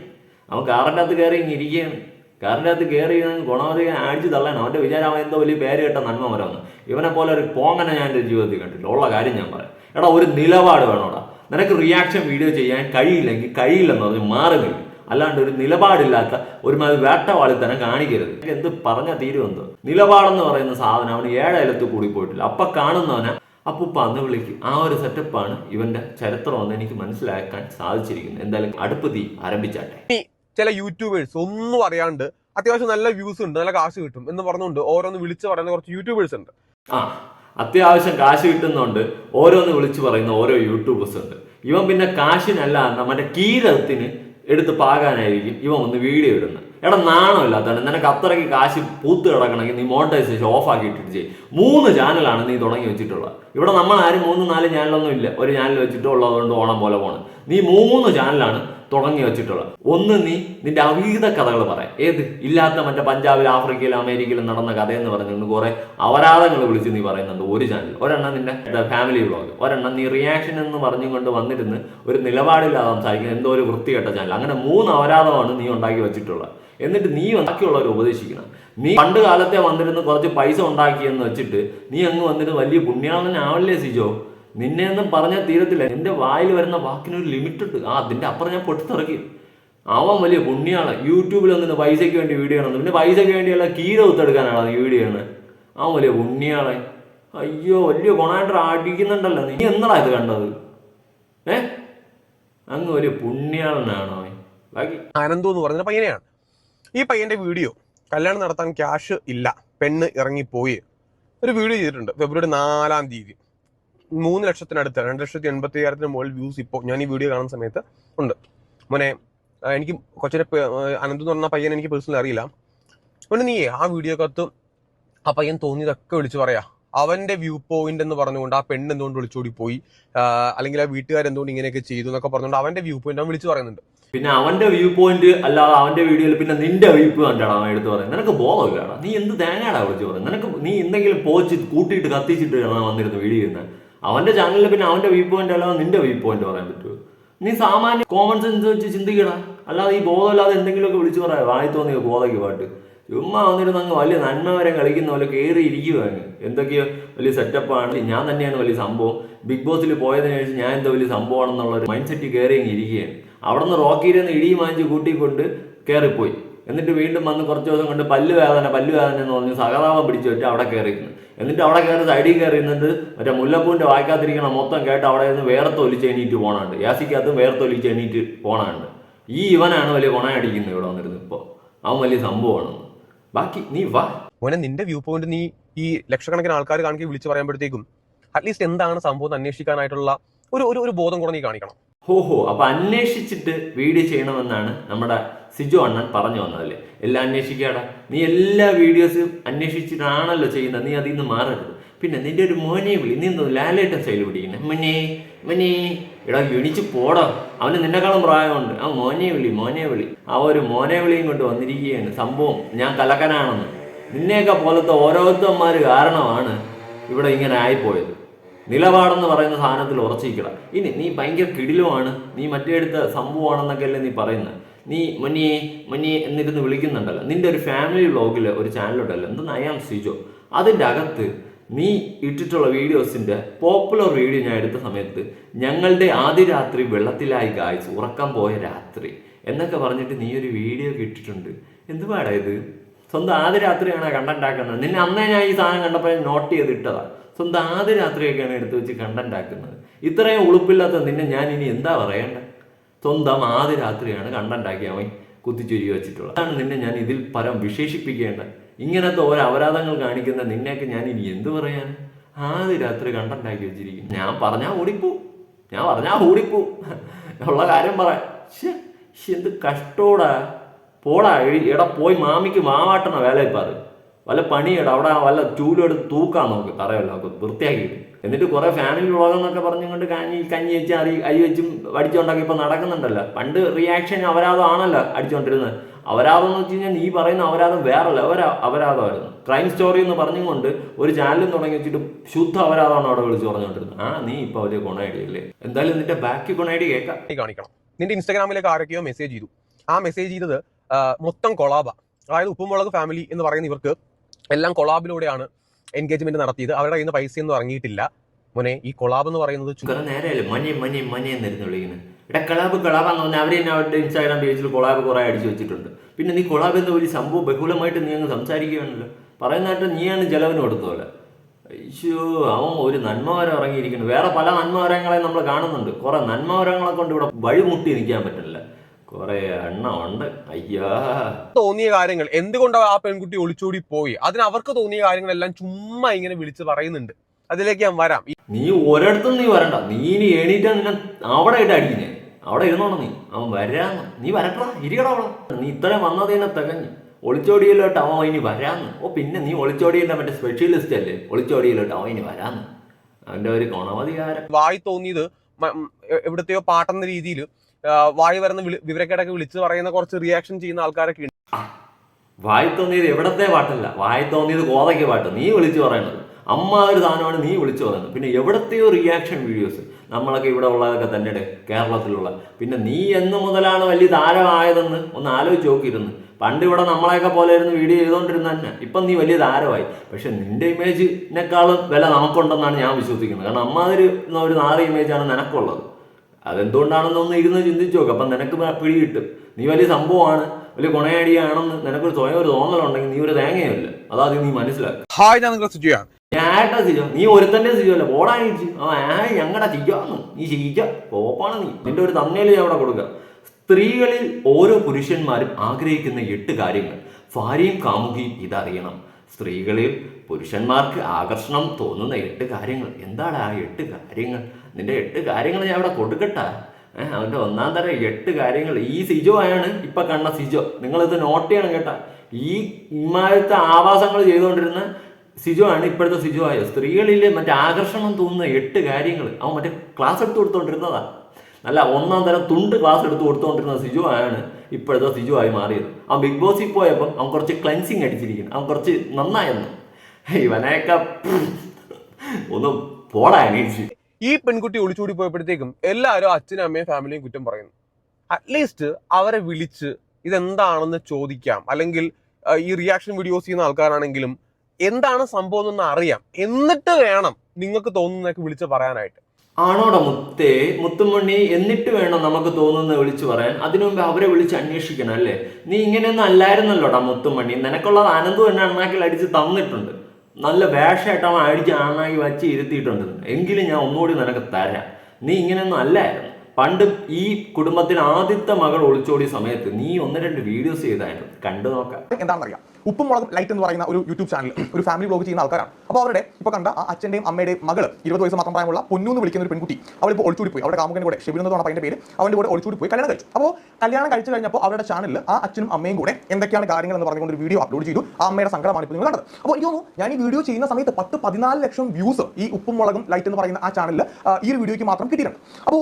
അവൻ കാറിന്റെ അകത്ത് കയറി ഇങ്ങനെ ഇരിക്കുകയാണ്. കാറിന്റെ അകത്ത് കയറി ഗുണവധികം അടിച്ചു തള്ളണം. അവന്റെ വിചാരം അവൻ എന്തോ വലിയ പേര് കേട്ട നന്മ മരമെന്ന് ഇവനെ പോലെ ഒരു പോങ്ങനെ ഞാൻ എന്റെ ജീവിതത്തിൽ കണ്ടിട്ടില്ല. ഉള്ള കാര്യം ഞാൻ പറയാം. എടാ ഒരു നിലപാട് വേണോടാ. നിനക്ക് റിയാക്ഷൻ വീഡിയോ ചെയ്യാൻ കഴിയില്ലെങ്കിൽ കഴിയില്ലെന്ന് പറഞ്ഞ് മാറുന്നില്ല അല്ലാണ്ട് ഒരു നിലപാടില്ലാത്ത ഒരു വേട്ടവാളി തന്നെ കാണിക്കരുത്. എന്ത് പറഞ്ഞ തീരുമെന്തോ നിലപാടെന്ന് പറയുന്ന സാധനം അവന് ഏഴയിലത്ത് കൂടി പോയിട്ടില്ല. അപ്പൊ കാണുന്നവനെ അപ്പൂപ്പ അന്ന് വിളിക്കും. ആ ഒരു സെറ്റപ്പാണ് ഇവന്റെ ചരിത്രമെന്ന് എനിക്ക് മനസ്സിലാക്കാൻ സാധിച്ചിരിക്കുന്നത്. എന്തായാലും അടുപ്പ് തീ ആരംഭിച്ചാട്ടെ. ചില യൂട്യൂബേഴ്സ് ഒന്നും അറിയാണ്ട് അത്യാവശ്യം നല്ല വ്യൂസ് ഉണ്ട് നല്ല കാശ് കിട്ടും എന്ന് പറഞ്ഞുകൊണ്ട് ഓരോന്ന് വിളിച്ച് പറയുന്ന കുറച്ച് യൂട്യൂബേഴ്സ് ഉണ്ട്. ആ അത്യാവശ്യം കാശ് കിട്ടുന്നുണ്ട് ഓരോന്ന് വിളിച്ചു പറയുന്ന ഓരോ യൂട്യൂബേഴ്സ് ഉണ്ട്. ഇവൻ പിന്നെ കാശിനല്ല നമ്മുടെ കീരത്തിന് എടുത്ത് പാകാനായിരിക്കും ഇവൻ ഒന്ന് വീഡിയോ ഇടുന്നത് എടാ നാണമില്ലാത്തതാണ് നിനക്ക് അത്രയ്ക്ക് കാശ് പൂത്ത് കിടക്കണമെങ്കിൽ നീ മോണിറ്റൈസേഷൻ ഓഫ് ആക്കി ഇട്ടിട്ട് ചെയ്യും. മൂന്ന് ചാനലാണ് നീ തുടങ്ങി വെച്ചിട്ടുള്ളത്. ഇവിടെ നമ്മൾ ആരും മൂന്ന് നാല് ചാനലൊന്നും ഇല്ല. ഒരു ചാനൽ വെച്ചിട്ട് ഉള്ളതുകൊണ്ട് ഓണം പോലെ പോകണം നീ മൂന്ന് ചാനലാണ് തുടങ്ങി വെച്ചിട്ടുള്ളത് ഒന്ന് നീ നിന്റെ അവീത കഥകൾ പറയാം ഏത്? ഇല്ലാത്ത മറ്റേ പഞ്ചാബിൽ ആഫ്രിക്കയിൽ അമേരിക്കയിലും നടന്ന കഥയെന്ന് പറഞ്ഞുകൊണ്ട് കുറെ അപരാധങ്ങൾ വിളിച്ച് നീ പറയുന്നുണ്ട് ഒരു ചാനൽ ഒരെണ്ണം നിന്റെ ഫാമിലി വ്ളോഗ് ഒരെണ്ണം നീ റിയാക്ഷൻ എന്ന് പറഞ്ഞുകൊണ്ട് വന്നിരുന്ന് ഒരു നിലപാടില്ലാതെ സംസാരിക്കുന്ന എന്തോ ഒരു വൃത്തികെട്ട ചാനൽ അങ്ങനെ മൂന്ന് അപരാധമാണ് നീ ഉണ്ടാക്കി വെച്ചിട്ടുള്ളത് എന്നിട്ട് നീ ബാക്കിയുള്ളവർ ഉപദേശിക്കണം. നീ പണ്ട് കാലത്തെ വന്നിരുന്ന് കുറച്ച് പൈസ ഉണ്ടാക്കിയെന്ന് വെച്ചിട്ട് നീ അങ്ങ് വന്നിട്ട് വലിയ പുണ്യാളനാവല്ലേ സിജോ? നിന്നെ ഒന്നും പറഞ്ഞാൽ തീരത്തില്ല. എന്റെ വായിൽ വരുന്ന വാക്കിനൊരു ലിമിറ്റ് ഉണ്ട് ആ അതിന്റെ അപ്പുറം ഞാൻ പൊട്ടിത്തിറക്കി. അവൻ വലിയ പുണ്യാണ് യൂട്യൂബിൽ വന്നിട്ട് പൈസയ്ക്ക് വേണ്ടി വീഡിയോ ആണ് പിന്നെ പൈസയ്ക്ക് വേണ്ടിയുള്ള കീര കുത്തെടുക്കാനാണ് ഈ വീഡിയോ ആണ് അവൻ വലിയ പുണ്യാണ് അയ്യോ വലിയ കൊണായിട്ട് അടിക്കുന്നുണ്ടല്ലോ നീ. എന്നടാ ഇത് കണ്ടത്? ഏ? അങ്ങ് വലിയ പുണ്യാളനാണോ ബാക്കി. ആനന്ദു പറഞ്ഞ പയ്യനെയാണ്. ഈ പയ്യന്റെ വീഡിയോ കല്യാണം നടത്താൻ ക്യാഷ് ഇല്ല. പെണ്ണ് ഇറങ്ങിപ്പോയി. ഒരു വീഡിയോ ചെയ്തിട്ടുണ്ട്. ഫെബ്രുവരി നാലാം തീയതി. മൂന്ന് ലക്ഷത്തിനടുത്ത് രണ്ട് ലക്ഷത്തി എൺപത്തി അയ്യായിരത്തിന് മുകളിൽ വ്യൂസ് ഇപ്പോൾ ഞാൻ ഈ വീഡിയോ കാണുന്ന സമയത്ത് ഉണ്ട്. മോനെ എനിക്ക് കൊച്ചിനെ അനന്ത് എന്ന് പറഞ്ഞ പയ്യനെ എനിക്ക് പേഴ്സണലി അറിയില്ല. മോനെ നീ ആ വീഡിയോ വീഡിയോക്കകത്ത് ആ പയ്യൻ തോന്നിയതൊക്കെ വിളിച്ചു പറയാ. അവന്റെ വ്യൂ പോയിന്റ് എന്ന് പറഞ്ഞുകൊണ്ട് ആ പെണ്ണ് എന്തുകൊണ്ട് വിളിച്ചോടി പോയി? അല്ലെങ്കിൽ ആ വീട്ടുകാർ എന്തുകൊണ്ട് ഇങ്ങനെയൊക്കെ ചെയ്തു എന്നൊക്കെ പറഞ്ഞുകൊണ്ട് അവന്റെ വ്യൂ പോയിന്റ് അവൻ വിളിച്ചു പറയുന്നുണ്ട്. പിന്നെ അവന്റെ വ്യൂ പോയിന്റ് അല്ലാതെ അവന്റെ വീഡിയോയിൽ പിന്നെ നിന്റെ വ്യൂ പോയിന്റാണ് അവൻ എടുത്ത് പറയുന്നത്. നിനക്ക് ബോധമില്ലാടാ. നീ എന്ത് തേങ്ങയാടാ വിളിച്ച് പറയുന്നത്? നിനക്ക് നീ എന്തെങ്കിലും പോച്ച് കൂട്ടിയിട്ട് കത്തിച്ചിട്ട് വന്നിരുന്ന് വീഡിയോ ചെയ്യുന്നത്. അവന്റെ ചാനലിൽ പിന്നെ അവന്റെ വ്യൂ പോയിന്റ് അല്ലാതെ നിന്റെ വ്യൂ പോയിന്റ് പറയാൻ പറ്റുമോ? നീ സാമാന്യ കോമൺ സെൻസ് വെച്ച് ചിന്തിക്കണം അല്ലാതെ ഈ ബോധമില്ലാതെ എന്തെങ്കിലുമൊക്കെ വിളിച്ചു പറയാം. വായി തോന്നിയ ബോധയ്ക്ക് പാട്ട്. ചുമ്മാ വന്നിരുന്ന് അങ്ങ് വലിയ നന്മ വരെ കളിക്കുന്ന പോലെ കയറി ഇരിക്കുകയാണ് എന്തൊക്കെയോ വലിയ സെറ്റപ്പാണ് ഞാൻ തന്നെയാണ് വലിയ സംഭവം. ബിഗ് ബോസിൽ പോയതിനു ശേഷം ഞാൻ എന്തോ വലിയ സംഭവമാണെന്നുള്ള ഒരു മൈൻഡ് സെറ്റ് കയറി ഇരിക്കുകയാണ്. അവിടെ നിന്ന് റോക്കിയിരുന്ന് ഇടിയും വാങ്ങിച്ച് കൂട്ടിക്കൊണ്ട് കയറിപ്പോയി എന്നിട്ട് വീണ്ടും വന്ന് കുറച്ച് ദിവസം കൊണ്ട് പല്ല് വേദന പല്ല് വേദന എന്ന് പറഞ്ഞ് സഹതാപം പിടിച്ചു വെച്ച് അവിടെ കയറിയിരുന്നു എന്നിട്ട് അവിടെ കയറി സൈഡിൽ കയറി നിന്നിട്ട് മറ്റേ മുല്ലപ്പൂവിന്റെ വായിക്കാതിരിക്കണ മൊത്തം കേട്ട് അവിടെ നിന്ന് വേറെ തൊലിച്ച് എണീറ്റ് പോകണുണ്ട് യാസിക്കകത്തും വേറെ തൊലിച്ച് എണീറ്റ് പോകണുണ്ട് ഈ ഇവനാണ് വലിയ ഗുണയടിക്കുന്നത് ഇവിടെ വന്നിരുന്നത് ഇപ്പോൾ അവൻ വലിയ സംഭവമാണ്. ബാക്കി നീ വാ. മോനെ നിന്റെ വ്യൂ പോയിന്റ് നീ ഈ ലക്ഷക്കണക്കിന് ആൾക്കാർ കാണിക്കി വിളിച്ചു പറയുമ്പോഴത്തേക്കും അറ്റ്ലീസ്റ്റ് എന്താണ് സംഭവം അന്വേഷിക്കാനായിട്ടുള്ള ഒരു ഒരു ബോധം കൂടെ നീ കാണിക്കണം. ഹോഹോ അപ്പൊ അന്വേഷിച്ചിട്ട് വീഡിയോ ചെയ്യണമെന്നാണ് നമ്മുടെ സിജു അണ്ണൻ പറഞ്ഞു വന്നതല്ലേ? എല്ലാം അന്വേഷിക്കാടാ. നീ എല്ലാ വീഡിയോസും അന്വേഷിച്ചിട്ടാണല്ലോ ചെയ്യുന്നത്. നീ അതിൽ നിന്ന് മാറരുത്. പിന്നെ നിന്റെ ഒരു മോനെ വിളി. നീ ലാലേട്ടൻ സ്റ്റൈൽ പിടിക്കുന്നത് മുന്നേ മുന്നേ എടാ എണിച്ച് പോടാ. അവന് നിന്നെക്കാളും പ്രായമുണ്ട്. ആ മോനെ വിളി മോനെ വിളി. ആ ഒരു മോനെ വിളിയും കൊണ്ട് വന്നിരിക്കുകയാണ്. സംഭവം ഞാൻ കലക്കനാണെന്ന്. നിന്നെയൊക്കെ പോലത്തെ ഓരോരുത്തന്മാർ കാരണമാണ് ഇവിടെ ഇങ്ങനെ ആയിപ്പോയത്. നിലപാടെന്ന് പറയുന്ന സാധനത്തിൽ ഉറച്ചിരിക്കണം ഇനി നീ ഭയങ്കര കിടിലുമാണ് നീ മറ്റേ എടുത്ത സംഭവമാണെന്നൊക്കെ അല്ലേ നീ പറയുന്നത് നീ മുന്നിയെ മുന്നിയെ എന്നിരുന്ന് വിളിക്കുന്നുണ്ടല്ലോ. നിന്റെ ഒരു ഫാമിലി വ്ളോഗിൽ ഒരു ചാനലുണ്ടല്ലോ എന്തെന്ന് അയാം സിജോ? അതിന്റെ അകത്ത് നീ ഇട്ടിട്ടുള്ള വീഡിയോസിന്റെ പോപ്പുലർ വീഡിയോ ഞാൻ എടുത്ത സമയത്ത് ഞങ്ങളുടെ ആദ്യ രാത്രി വെള്ളത്തിലായി ഗായ്സ് ഉറക്കം പോയ രാത്രി എന്നൊക്കെ പറഞ്ഞിട്ട് നീ ഒരു വീഡിയോ ഒക്കെ ഇട്ടിട്ടുണ്ട്. എന്തുപാടാ ഇത്? സ്വന്തം ആദ്യ രാത്രിയാണ് കണ്ടന്റ് നിന്നെ അന്നേ ഞാൻ ഈ സാധനം കണ്ടപ്പോൾ നോട്ട് ചെയ്ത് ഇട്ടതാ. സ്വന്തം ആദ്യ രാത്രിയൊക്കെയാണ് എടുത്തു വെച്ച് കണ്ടന്റ് ആക്കുന്നത്. ഇത്രയും ഉളുപ്പില്ലാത്ത നിന്നെ ഞാൻ ഇനി എന്താ പറയേണ്ടത് സ്വന്തം ആദ്യ രാത്രിയാണ് കണ്ടന്റ് അവൻ കുത്തിച്ചുരി വെച്ചിട്ടുള്ളത്. അതാണ് നിന്നെ ഞാൻ ഇതിൽ പരം വിശേഷിപ്പിക്കേണ്ട ഇങ്ങനത്തെ ഓരോ അപരാധങ്ങൾ കാണിക്കുന്ന നിന്നെയൊക്കെ ഞാൻ ഇനി എന്ത് പറയാൻ ആദ്യ രാത്രി കണ്ടന്റ് ആക്കി വെച്ചിരിക്കും ഞാൻ പറഞ്ഞാൽ ഓടിപ്പോ. ഞാൻ പറഞ്ഞാൽ ഓടിപ്പോ. ഉള്ള കാര്യം പറയാം എന്ത് കഷ്ടോടാ. പോടാ എടാ പോയി മാമിക്ക് മാവാട്ടണ വേലയിപ്പാറ് വല്ല പണിയെടാ അവിടെ വല്ല ചൂലെടുത്ത് തൂക്കാൻ നോക്ക് നമുക്ക് വൃത്തിയാക്കിയിട്ട്. എന്നിട്ട് കുറെ ഫാമിലി വ്ളോഗ് എന്നൊക്കെ പറഞ്ഞുകൊണ്ട് കഞ്ഞി കഞ്ഞി വെച്ച് അരി അരി വെച്ചും അടിച്ചുകൊണ്ടൊക്കെ ഇപ്പൊ നടക്കുന്നുണ്ടല്ലോ. പണ്ട് റിയാക്ഷൻ അപരാധം ആണല്ലോ അടിച്ചുകൊണ്ടിരുന്നത് അപരാധം എന്ന് വെച്ച് കഴിഞ്ഞാൽ നീ പറയുന്ന അപരാധം വേറല്ല അവരാ അപരാധമായിരുന്നു ക്രൈം സ്റ്റോറി എന്ന് പറഞ്ഞുകൊണ്ട് ഒരു ചാനലും തുടങ്ങി വെച്ചിട്ട് ശുദ്ധ അപരാധമാണ് അവിടെ വിളിച്ച് പറഞ്ഞുകൊണ്ടിരുന്നത് ആ നീ ഇപ്പൊ വലിയ ഇല്ലേ എന്തായാലും നിന്റെ ബാക്കി ഗുണൈഡി കേൾക്കാം. കാണിക്കണം. നിന്റെ ഇൻസ്റ്റാഗ്രാമിലേക്ക് ആരൊക്കെയോ മെസ്സേജ് ചെയ്തു. ആ മെസ്സേജ് ചെയ്തത് മൊത്തം കൊളാബ. അതായത് ഉപ്പുമുളക് ഫാമിലി എന്ന് പറയുന്ന ഇവർക്ക് എല്ലാം കൊളാബിലൂടെയാണ് എൻഗേജ്മെന്റ് നടത്തിയത്. അവരുടെ കയ്യിൽ നിന്ന് പൈസയൊന്നും ഇറങ്ങിയിട്ടില്ല. മോനെ ഈ കൊളാബ് എന്ന് പറയുന്നത് അവരുടെ ഇൻസ്റ്റാഗ്രാം പേജിൽ കൊളാബ് കുറെ അടിച്ചു വെച്ചിട്ടുണ്ട്. പിന്നെ നീ കൊളാബ് എന്ന ഒരു സംഭവം ബഹുലമായിട്ട് നീ അങ്ങ് സംസാരിക്കുകയാണല്ലോ. പറയുന്നതായിട്ട് നീയാണ് ജലവിന് കൊടുത്തോലെ അയ്യോ അവൻ ഒരു നന്മവരം ഇറങ്ങിയിരിക്കുന്നു. വേറെ പല നന്മവരങ്ങളെ നമ്മൾ കാണുന്നുണ്ട്. കുറെ നന്മവരങ്ങളെ കൊണ്ട് ഇവിടെ വഴിമുട്ടി നിൽക്കാൻ പറ്റില്ല. കുറെ എണ്ണ ഉണ്ട്. അയ്യാ. തോന്നിയ കാര്യങ്ങൾ. എന്തുകൊണ്ടാണ് ആ പെൺകുട്ടി ഒളിച്ചോടി പോയി? അതിന് അവർക്ക് തോന്നിയ കാര്യങ്ങളെല്ലാം ചുമ്മാ ഇങ്ങനെ വിളിച്ച് പറയുന്നുണ്ട്. അതിലേക്ക് ഞാൻ വരാം. നീ ഒരിടത്തും നീ വരണ്ട. നീ ഇനി എണീറ്റാ നിന്നെ അവിടെ ഇട്ട് അടിക്കുന്നേ. അവിടെ ഇരുന്നോണം നീ. അവൻ വരാന്ന്. നീ വരട്ടാ ഇരിക്കടാ അവിടെ നീ ഇത്രയും വന്നതിനെ തികഞ്ഞു. ഒളിച്ചോടിയിലോട്ട് അവൻ ഇനി വരാന്ന്. ഓ പിന്നെ നീ ഒളിച്ചോടിയുടെ മറ്റേ സ്പെഷ്യലിസ്റ്റ് അല്ലേ? ഒളിച്ചോടിയിലോട്ട് അവൻ ഇനി വരാന്ന്. അവന്റെ ഒരു ഗുണവധികാരം വായി തോന്നിയത് എവിടത്തെയോ പാട്ടെന്ന രീതിയിൽ വായി വരുന്ന വിവരക്കേടൊക്കെ വിളിച്ച് പറയുന്ന കുറച്ച് റിയാക്ഷൻ ചെയ്യുന്ന ആൾക്കാരൊക്കെ ഉണ്ട്. വായി തോന്നിയത് എവിടത്തെ പാട്ടല്ല. വായി തോന്നിയത് കോതയ്ക്ക് പാട്ട്. നീ വിളിച്ചു പറയുന്നത്. അമ്മ ഒരു സാധനമാണ് നീ വിളിച്ചു പറയുന്നത്. പിന്നെ എവിടത്തെയോ റിയാക്ഷൻ വീഡിയോസ് നമ്മളൊക്കെ ഇവിടെ ഉള്ളതൊക്കെ തന്നെ കേരളത്തിലുള്ള. പിന്നെ നീ എന്ന് മുതലാണ് വലിയ താരമായതെന്ന് ഒന്ന് ആലോചിച്ച് നോക്കിയിരുന്നു. പണ്ട് ഇവിടെ നമ്മളെയൊക്കെ പോലെ ഇരുന്ന് വീഡിയോ ചെയ്തുകൊണ്ടിരുന്ന തന്നെ. ഇപ്പം നീ വലിയ താരമായി. പക്ഷെ നിന്റെ ഇമേജിനേക്കാളും വില നമുക്കുണ്ടെന്നാണ് ഞാൻ വിശ്വസിക്കുന്നത്. കാരണം അമ്മാതിരി ഒരു നാല് ഇമേജാണ് നിനക്കുള്ളത്. അതെന്തുകൊണ്ടാണെന്നൊന്ന് ഇരുന്ന് ചിന്തിച്ചു നോക്ക്. അപ്പം നിനക്ക് പിടി കിട്ടും. നീ വലിയ സംഭവമാണ് വലിയ ഗുണയടിയാണെന്ന് നിനക്കൊരു സ്വയം ഒരു തോന്നലുണ്ടെങ്കിൽ നീ ഒരു തേങ്ങയല്ല അതാദ്യം നീ മനസ്സിലാക്കുക ഹായ് ഞാൻ നിങ്ങളെ സുജിയാണ് ഞാട്ടാ സിജോ? നീ ഒരുത്തന്റെ സിജോ അല്ല. ആ ഞങ്ങളുടെ ചിജോന്ന് നീ ചിരിക്ക പോപ്പാണ് നീ. നിന്റെ ഒരു തന്നേൽ ഞാൻ അവിടെ കൊടുക്കുക. സ്ത്രീകളിൽ ഓരോ പുരുഷന്മാരും ആഗ്രഹിക്കുന്ന എട്ട് കാര്യങ്ങൾ. ഭാര്യയും കാമുകിയും ഇതറിയണം. സ്ത്രീകളിൽ പുരുഷന്മാർക്ക് ആകർഷണം തോന്നുന്ന എട്ട് കാര്യങ്ങൾ. എന്താണ് ആ എട്ട് കാര്യങ്ങൾ? നിന്റെ എട്ട് കാര്യങ്ങൾ ഞാൻ അവിടെ കൊടുക്കട്ടാ. അവന്റെ ഒന്നാം തരം എട്ട് കാര്യങ്ങൾ. ഈ സിജോ ആണ് ഇപ്പൊ കണ്ട സിജോ. നിങ്ങൾ ഇത് നോട്ട് ചെയ്യണം കേട്ടാ. ഈ ഇമാരത്തെ ആവാസങ്ങൾ ചെയ്തുകൊണ്ടിരുന്ന സിജോ ആണ് ഇപ്പോഴത്തെ സിജോ ആയോ? സ്ത്രീകളിൽ മറ്റേ ആകർഷണം തോന്നുന്ന എട്ട് കാര്യങ്ങൾ. അവൻ മറ്റേ ക്ലാസ് എടുത്തു കൊടുത്തോണ്ടിരുന്നതാ. നല്ല ഒന്നാം തരം തുണ്ട് ക്ലാസ് എടുത്തു കൊടുത്തോണ്ടിരുന്ന സിജോ ആണ് ഇപ്പോഴത്തെ സിജോ ആയി മാറിയത്. അവൻ ബിഗ് ബോസിൽ പോയപ്പോൾ അവൻ കുറച്ച് ക്ലൻസിങ് അടിച്ചിരിക്കുന്നു. അവൻ കുറച്ച് നന്നായെന്ന്. ഇവനെയൊക്കെ ഒന്ന് പോടാ അനീച്ച് ഈ പെൺകുട്ടി ഒളിച്ചോടി പോയപ്പോഴത്തേക്കും എല്ലാവരും അച്ഛനും അമ്മയും ഫാമിലിയും കുറ്റം പറയുന്നു. അറ്റ്ലീസ്റ്റ് അവരെ വിളിച്ച് ഇതെന്താണെന്ന് ചോദിക്കാം. അല്ലെങ്കിൽ ഈ റിയാക്ഷൻ വീഡിയോസ് ചെയ്യുന്ന ആൾക്കാരാണെങ്കിലും എന്താണ് സംഭവം എന്നൊന്ന് അറിയാം. എന്നിട്ട് വേണം നിങ്ങൾക്ക് തോന്നുന്നതൊക്കെ വിളിച്ച് പറയാനായിട്ട്. ആണോട മുത്തേ മുത്തുമണി എന്നിട്ട് വേണം നമുക്ക് തോന്നുന്നത് വിളിച്ചു പറയാൻ. അതിനു മുമ്പ് അവരെ വിളിച്ച് അന്വേഷിക്കണം അല്ലേ? നീ ഇങ്ങനെയൊന്നും അല്ലായിരുന്നല്ലോടാ മുത്തുമണി? നിനക്കുള്ളത് അനന്തു തന്നെ അണ്ണാക്കിൽ അടിച്ച് തന്നിട്ടുണ്ട്. നല്ല വേഷമായിട്ട് അവൻ അടിച്ച് ആണായി വച്ച് ഇരുത്തിയിട്ടുണ്ട്. എങ്കിലും ഞാൻ ഒന്നുകൂടി നിനക്ക് തരാം. നീ ഇങ്ങനെയൊന്നും അല്ലായിരുന്നു. പണ്ട് ഈ കുടുംബത്തിൽ ആദ്യത്തെ മകൾ ഒളിച്ചോടിയ സമയത്ത് നീ ഒന്ന് രണ്ട് വീഡിയോസ് ചെയ്തായിരുന്നു. കണ്ടു നോക്കാം. എന്താണെന്നറിയാം. ഉപ്പും മുളകും ലൈറ്റ് എന്ന് പറയുന്ന ഒരു യൂട്യൂബ് ചാനൽ ഒരു ഫാമിലി ബ്ലോഗ് ചെയ്യുന്ന ആൾക്കാരാണ്. അപ്പോൾ അവരുടെ ഇപ്പോൾ കണ്ട ആ അച്ഛന്റെയും അമ്മയുടെയും മകൾ ഇരുപത് വയസ്സ് മാത്രം പ്രായമുള്ള പൊന്നു എന്ന് വിളിക്കുന്ന ഒരു പെൺകുട്ടി അവളിപ്പോൾ ഒളിച്ചൂടി പോയി. അവരുടെ കാമുകന്റെ കൂടെ ഷെബിൻ പറഞ്ഞ അതിന്റെ പേര് അവന്റെ കൂടെ ഒളിച്ചൂടി പോയി കല്യാണം കഴിച്ചു. അപ്പോൾ കല്യാണം കഴിച്ചു കഴിഞ്ഞപ്പോൾ അവരുടെ ചാനലിൽ ആ അച്ഛനും അമ്മയും കൂടെ എന്തൊക്കെയാണ് കാര്യങ്ങൾ എന്ന് പറഞ്ഞുകൊണ്ട് ഒരു വീഡിയോ അപ്ലോഡ് ചെയ്തു. ആ അമ്മയുടെ സങ്കടമാണ് ഇപ്പോൾ നിങ്ങൾ കണ്ടത്. അപ്പോൾ എനിക്ക് തോന്നുന്നു ഞാൻ ഈ വീഡിയോ ചെയ്യുന്ന സമയത്ത് പത്ത് പതിനാല് ലക്ഷം വ്യൂസ് ഈ ഉപ്പും മുളകും ലൈറ്റ് എന്ന് പറയുന്ന ആ ചാനലിൽ ഈ ഒരു വീഡിയോയ്ക്ക് മാത്രം കിട്ടിയിട്ടുണ്ട്. അപ്പോൾ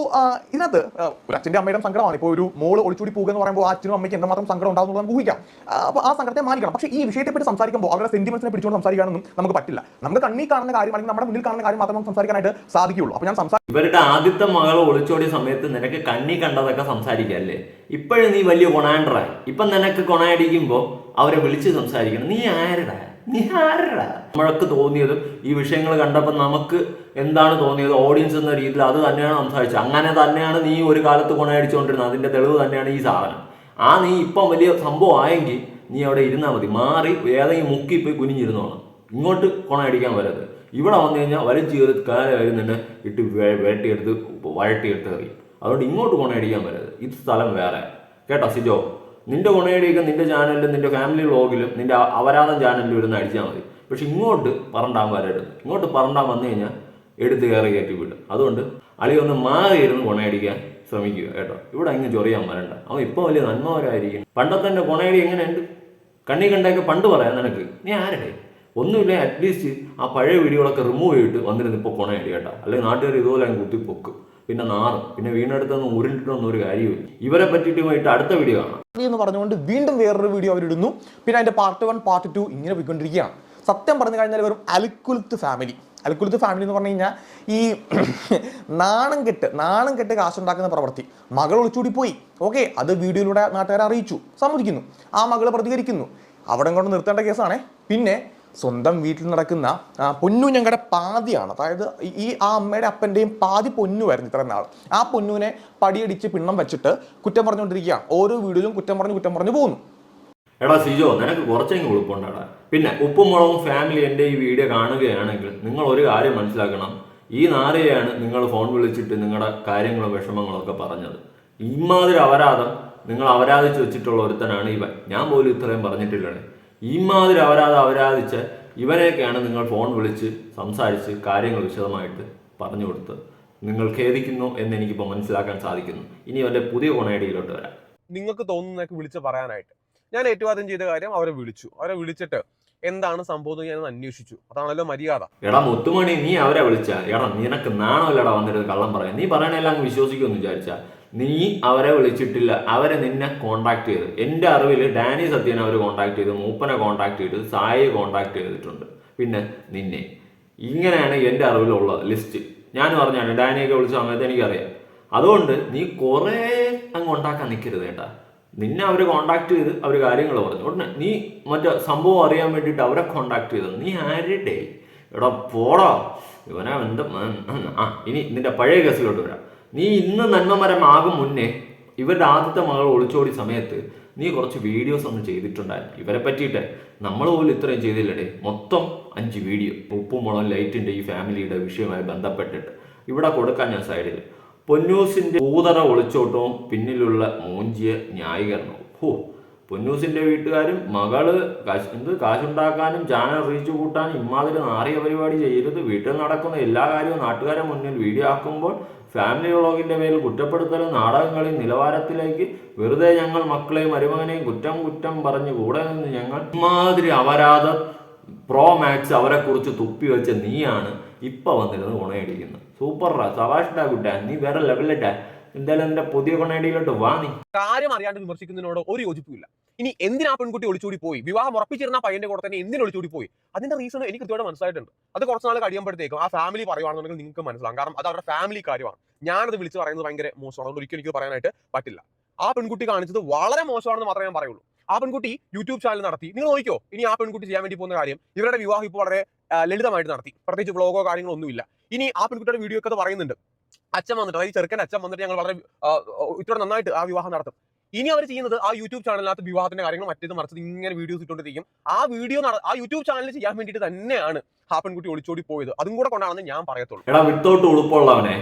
ഇതിനകത്ത് ഒരു അച്ഛന്റെ അമ്മയുടെ സങ്കടമാണ്. ഇപ്പോൾ ഒരു മോൾ ഒളിച്ചൂടി പോകുക എന്ന് പറയുമ്പോൾ ആ അച്ഛനും അമ്മയ്ക്ക് എന്തുമാത്രം സങ്കടം ഉണ്ടാകുന്നത് നമുക്ക് ഊഹിക്കാം. അപ്പോൾ ആ സങ്കടത്തെ മാനിക്കണം. പക്ഷേ ഈ വിഷയത്തെപ്പറ്റി സംസാരിക്കുമ്പോൾ അവരുടെ സെന്റിമെന്റ്സിനെ പിടിച്ചുകൊണ്ട് സംസാരിക്കാനൊന്നും നമുക്ക് പറ്റില്ല. നമുക്ക് കണ്ണി കാണുന്ന കാര്യം അല്ലെങ്കിൽ നമ്മുടെ മുന്നിൽ കാണുന്ന കാര്യം മാത്രമേ സംസാരിക്കാനായിട്ട് സാധിക്കുകയുള്ളൂ. അപ്പോൾ ഞാൻ സംസാരിക്കും ഇവരുടെ ആദ്യത്തെ മകൾ ഒളിച്ചോടിയ സമയത്ത് നിനക്ക് കണ്ണി കണ്ടതൊക്കെ സംസാരിക്കല്ലേ ഇപ്പോഴും നീ വലിയ കൊണാൻഡറായി ഇപ്പം നിനക്ക് കൊണയടിക്കുമ്പോൾ അവരെ വിളിച്ച് സംസാരിക്കണം. നീ ആരടാ? നീ ആരടാ? നമ്മൾക്ക് തോന്നിയതും ഈ വിഷയങ്ങൾ കണ്ടപ്പോൾ നമുക്ക് എന്താണ് തോന്നിയത്? ഓഡിയൻസ് എന്ന രീതിയിൽ അത് തന്നെയാണ് സംസാരിച്ചത്. അങ്ങനെ തന്നെയാണ് നീ ഒരു കാലത്ത് കൊണയടിച്ചുകൊണ്ടിരുന്നത്. അതിന്റെ തെളിവ് തന്നെയാണ് ഈ സാധനം. ആ നീ ഇപ്പം വലിയ സംഭവം ആയെങ്കിൽ നീ അവിടെ ഇരുന്നാൽ മതി. മാറി ഏതെങ്കിലും മുക്കി പോയി കുനിഞ്ഞിരുന്നോണം ഇങ്ങോട്ട് കൊണ കൊണയടിക്കാൻ വരരുത്. ഇവിടെ വന്നു കഴിഞ്ഞാൽ വലിച്ചു കയറി കാല വരുന്നുണ്ട് ഇട്ട് വേട്ടിയെടുത്ത് വഴട്ടിയെടുത്ത് കറി അതുകൊണ്ട് ഇങ്ങോട്ട് കൊണയടിക്കാൻ വരരുത്. ഇത് സ്ഥലം വേറെ. കേട്ടോ സിജോ? നിന്റെ കൊണയടിയൊക്കെ നിന്റെ ചാനലിലും നിന്റെ ഫാമിലി വ്ളോഗിലും നിന്റെ അവരാധം ചാനലിലും ഇരുന്ന് അടിച്ചാൽ മതി. പക്ഷെ ഇങ്ങോട്ട് പറണ്ടാൻ വരരുത്. ഇങ്ങോട്ട് പറണ്ടാൻ വന്നു കഴിഞ്ഞാൽ എടുത്ത് കയറി കയറ്റി വിടും. അതുകൊണ്ട് അളി ഒന്ന് മാറി ഇരുന്ന് കൊണയടിക്കാൻ ശ്രമിക്കുക കേട്ടോ. ഇവിടെ അങ്ങ് ചൊറിയാൻ വരണ്ട. അവൻ ഇപ്പോൾ വലിയ നന്മവരായിരിക്കും. പണ്ടത്തെ എന്റെ കൊണയടി എങ്ങനെയുണ്ട്? കണ്ണി കണ്ടൊക്കെ പണ്ട് പറയാം നിനക്ക്. നീ ആരടേ? ഒന്നുമില്ല അറ്റ്ലീസ്റ്റ് ആ പഴയ വീഡിയോകളൊക്കെ റിമൂവ് ചെയ്തിട്ട് വന്നിരുന്നു ഇപ്പോൾ കൊണയടി കേട്ടോ. അല്ലെങ്കിൽ നാട്ടുകാർ ഇതുപോലെ അങ്ങ് കുത്തിപ്പൊക്കും പിന്നെ നാറും. പിന്നെ വീണെടുത്തൊന്നും ഉരുണ്ടിട്ടൊന്നും ഒരു കാര്യമില്ല ഇവരെ പറ്റിയിട്ട് പോയിട്ട് അടുത്ത വീഡിയോ കാണാം. എന്ന് പറഞ്ഞുകൊണ്ട് വീണ്ടും വേറൊരു വീഡിയോ അവരിടുന്നു. പിന്നെ അതിന്റെ പാർട്ട് വൺ പാർട്ട് ടു ഇങ്ങനെ പോയിക്കൊണ്ടിരിക്കുകയാണ്. സത്യം പറഞ്ഞു കഴിഞ്ഞാൽ വെറും അൽക്കുലത്ത് ഫാമിലി അൽക്കുലത്ത് ഫാമിലി എന്ന് പറഞ്ഞു കഴിഞ്ഞാൽ ഈ നാണം കെട്ട് നാണം കെട്ട് കാശുണ്ടാക്കുന്ന പ്രവൃത്തി. മകൾ ഒളിച്ചൂടി പോയി. ഓക്കെ അത് വീഡിയോയിലൂടെ നാട്ടുകാരെ അറിയിച്ചു സമ്മതിക്കുന്നു. ആ മകൾ പ്രതികരിക്കുന്നു. അവിടെ കൊണ്ട് നിർത്തേണ്ട കേസാണേ. പിന്നെ സ്വന്തം വീട്ടിൽ നടക്കുന്ന പൊന്നു ഞങ്ങളുടെ പാതിയാണ്. അതായത് ഈ- ആ അമ്മയുടെ അപ്പന്റെയും പാതി പൊന്നുമായിരുന്നു ഇത്ര നാൾ ആ പൊന്നുവിനെ പടിയടിച്ച് പിണ്ണം വെച്ചിട്ട് കുറ്റം പറഞ്ഞുകൊണ്ടിരിക്കുകയാണ്. ഓരോ വീഡിയോയിലും കുറ്റം പറഞ്ഞ് കുറ്റം പറഞ്ഞ് പോകുന്നു. എടാ സിജോ നിനക്ക് കുറച്ചെങ്കിലും ഉളുപ്പുണ്ടാടാ. പിന്നെ ഉപ്പും മുളകും ഫാമിലി എന്റെ ഈ വീഡിയോ കാണുകയാണെങ്കിൽ നിങ്ങൾ ഒരു കാര്യം മനസ്സിലാക്കണം. ഈ നാരയാണ് നിങ്ങൾ ഫോൺ വിളിച്ചിട്ട് നിങ്ങളുടെ കാര്യങ്ങളും വിഷമങ്ങളും ഒക്കെ പറഞ്ഞത്. ഇമാതിരി അപരാധം നിങ്ങൾ അപരാധിച്ച് വെച്ചിട്ടുള്ള ഒരുത്തനാണ് ഇവൻ. ഞാൻ പോലും ഇത്രയും പറഞ്ഞിട്ടില്ലേ ഇമാതിരി അപരാധം അപരാധിച്ച് ഇവനെയൊക്കെയാണ് നിങ്ങൾ ഫോൺ വിളിച്ച് സംസാരിച്ച് കാര്യങ്ങൾ വിശദമായിട്ട് പറഞ്ഞു കൊടുത്തത്. നിങ്ങൾ ഖേദിക്കുന്നു എന്ന് എനിക്കിപ്പോൾ മനസ്സിലാക്കാൻ സാധിക്കുന്നു. ഇനി അവന്റെ പുതിയ കൊണയടിയിലോട്ട് വരാം. നിങ്ങൾക്ക് തോന്നുന്നതൊക്കെ വിളിച്ച് പറയാനായിട്ട്. ഞാൻ ഏറ്റവും ആദ്യം ചെയ്ത കാര്യം അവരെ വിളിച്ചു. അവരെ വിളിച്ചിട്ട് എന്താണ് സംഭവം ഞാൻ അന്വേഷിച്ചു. അതാണല്ലോ മര്യാദ. എടാ മുത്തുമണി നീ അവരെ വിളിച്ച? എടാ നിനക്ക് നാണമല്ലടാ വന്നിട്ട് കള്ളം പറയാൻ. നീ പറയണെല്ലാം അങ്ങ് വിശ്വസിക്കുമെന്ന് വിചാരിച്ച. നീ അവരെ വിളിച്ചിട്ടില്ല. അവരെ നിന്നെ കോണ്ടാക്ട് ചെയ്ത്. എന്റെ അറിവിൽ ഡാനി സത്യൻ അവർ കോണ്ടാക്ട് ചെയ്ത് മൂപ്പനെ കോണ്ടാക്ട് ചെയ്ത് സായിയെ കോണ്ടാക്ട് ചെയ്തിട്ടുണ്ട്. പിന്നെ നിന്നെ. ഇങ്ങനെയാണ് എന്റെ അറിവിലുള്ള ലിസ്റ്റ് ഞാൻ പറഞ്ഞാണ് ഡാനിയൊക്കെ വിളിച്ച സമയത്ത് എനിക്കറിയാം. അതുകൊണ്ട് നീ കുറേ അങ്ങ് ഉണ്ടാക്കാൻ നിൽക്കരുത് കേട്ടാ. നിന്നെ അവർ കോണ്ടാക്ട് ചെയ്ത് അവർ കാര്യങ്ങൾ പറഞ്ഞു. ഉടനെ നീ മറ്റേ സംഭവം അറിയാൻ വേണ്ടിയിട്ട് അവരെ കോണ്ടാക്ട് ചെയ്തത് നീ ആരുടെ? എടാ പോടാ. ഇവനാ എന്ത് ആ ഇനി നിന്റെ പഴയ കേസിലോട്ട് വരാം. നീ ഇന്ന് നന്മമരമാകും മുന്നേ ഇവരുടെ ആദ്യത്തെ മകൾ ഒളിച്ചോടി സമയത്ത് നീ കുറച്ച് വീഡിയോസ് ഒന്ന് ചെയ്തിട്ടുണ്ടായിരുന്നു. ഇവരെ പറ്റിയിട്ട് നമ്മൾ പോലും ഇത്രയും ചെയ്തില്ലടേ. മൊത്തം അഞ്ച് വീഡിയോ ഉപ്പും മുളകും ലൈറ്റിന്റെ ഈ ഫാമിലിയുടെ വിഷയവുമായി ബന്ധപ്പെട്ടിട്ട്. ഇവിടെ കൊടുക്കാൻ ഞാൻ സൈഡിൽ പൊന്നൂസിന്റെ കൂതറ ഒളിച്ചോട്ടവും പിന്നിലുള്ള മൂഞ്ചിയ ന്യായീകരണവും. ഹോ പൊന്നൂസിന്റെ വീട്ടുകാരും മകൾ എന്ത് കാശുണ്ടാക്കാനും ചാനൽ റീച്ച് കൂട്ടാനും ഇമാതിരി നാറിയ പരിപാടി ചെയ്യരുത്. വീട്ടിൽ നടക്കുന്ന എല്ലാ കാര്യവും നാട്ടുകാരെ മുന്നിൽ വീഡിയോ ആക്കുമ്പോൾ ഫാമിലി വ്ളോഗിന്റെ പേരിൽ കുറ്റപ്പെടുത്തലും നാടകങ്ങളിൽ നിലവാരത്തിലേക്ക് വെറുതെ ഞങ്ങൾ മക്കളെയും മരുമകനെയും കുറ്റം കുറ്റം പറഞ്ഞ് കൂടെ നിന്ന് ഞങ്ങൾ ഇമാതിരി അപരാധ പ്രോ മാക്സ് അവരെ കുറിച്ച് തുപ്പി വെച്ച നീയാണ് ഇപ്പൊ വന്നിരുന്ന് ഗുണയടിക്കുന്നു സൂപ്പർ സവാഷ്ടാ കുട്ടാ നീ വേറെ ലെവലിട്ടാ എന്തായാലും എന്റെ പുതിയ ഗുണയടിയിലോട്ട് വാ നീ. കാര്യം അറിയാണ്ട് വിമർശിക്കുന്നതിനോട് ഒരു യോജിപ്പില്ല ഇനി എന്തിനാ പെൺകുട്ടി ഒളിച്ചോടി പോയി? വിവാഹം ഉറപ്പിച്ചിരുന്ന പയ്യന്റെ കൂടെ തന്നെ എന്തിനു ഒളിച്ചോടി പോയി? അതിന്റെ റീസൺ എനിക്ക് കൃത്യമായിട്ട് മനസ്സിലായിട്ടുണ്ട്. അത് കുറച്ച് നാൾ കഴിയുമ്പോഴത്തേക്കും ആ ഫാമിലി പറയുവാണെന്നുണ്ടെങ്കിൽ നിങ്ങൾക്ക് മനസ്സിലാകും കാരണം അത് അവരുടെ ഫാമിലി കാര്യമാണ്. ഞാനത് വിളിച്ച് പറയുന്നത് ഭയങ്കര മോശമാണ്. അതുകൊണ്ട് ഒരിക്കലും എനിക്ക് പറയാനായിട്ട് പറ്റില്ല. ആ പെൺകുട്ടി കാണിച്ചത് വളരെ മോശമാണെന്ന് മാത്രമേ ഞാൻ പറയുള്ളൂ. ആ പെൺകുട്ടി യൂട്യൂബ് ചാനൽ നടത്തി. നിങ്ങൾ നോക്കിയോ ഇനി ആ പെൺകുട്ടി ചെയ്യാൻ വേണ്ടി പോകുന്ന കാര്യം ഇവരുടെ വിവാഹം ഇപ്പോൾ വളരെ ലളിതമായിട്ട് നടത്തി. പ്രത്യേകിച്ച് വ്ളോഗോ കാര്യങ്ങളോ ഒന്നുമില്ല. ഇനി ആ പെൺകുട്ടിയുടെ വീഡിയോ ഒക്കെ പറയുന്നുണ്ട്. അച്ഛൻ വന്നിട്ട് അതായത് ചെറുക്കൻ അച്ഛൻ വന്നിട്ട് ഞങ്ങൾ വളരെ ഇത്ര നന്നായിട്ട് ആ വിവാഹം നടത്തും. ഇനി അവർ ചെയ്യുന്നത് ആ യൂട്യൂബ് ചാനലിനകത്ത് വിവാഹത്തിന്റെ കാര്യങ്ങൾ മറ്റേത് മറിച്ചത് ഇങ്ങനെ വീഡിയോസ് ഇട്ടുകൊണ്ടിരിക്കും ആ വീഡിയോ ആ യൂട്യൂബ് ചാനലിൽ ചെയ്യാൻ വേണ്ടിയിട്ട് തന്നെയാണ് ആ പെൺകുട്ടി ഒളിച്ചോടി പോയത്. അതും കൂടെ കൊണ്ടാണെന്ന് ഞാൻ പറയത്തുള്ളൂ. എടാ വിട്ടോട്ട് ഉളുപ്പുള്ളവനെ